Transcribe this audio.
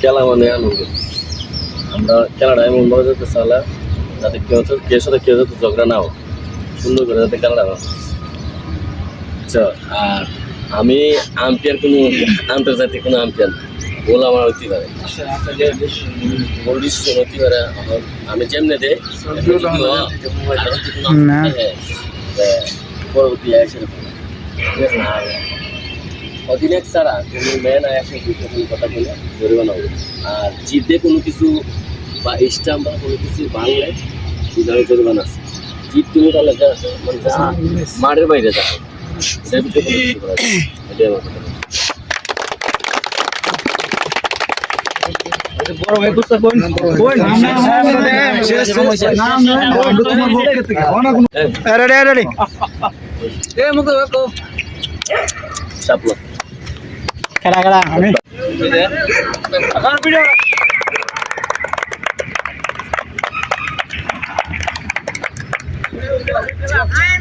খেলা মানে আনন্দ। আমরা খেলাটা এমন ভাবে যাতে চালা যাতে কেউ কেউ সাথে কেউ যাতে ঝগড়া না হোক। সুন্দর করে যাতে হয়। আচ্ছা আর আমি আম্পিয়ার কোনো আন্তর্জাতিক কোনো আম্পিয়ার না বল আমার হইতে পারে। ডিসিশন হইতে পারে আমি যেমনে দে না। পরবর্তী আসে অধিনায়ক ছাড়া কোনো ম্যান আসে দুটো কোনো কথা বলে ধরবে না আর জিতে কোনো কিছু বা স্টাম্প বা কোনো কিছু বাংলে বিধানে জরিমানা আছে। জিত তুমি তাহলে মানে যা মাঠের বাইরে যাবে বড় ভাই কুস্তা কোন কোন শেষ নাম have to.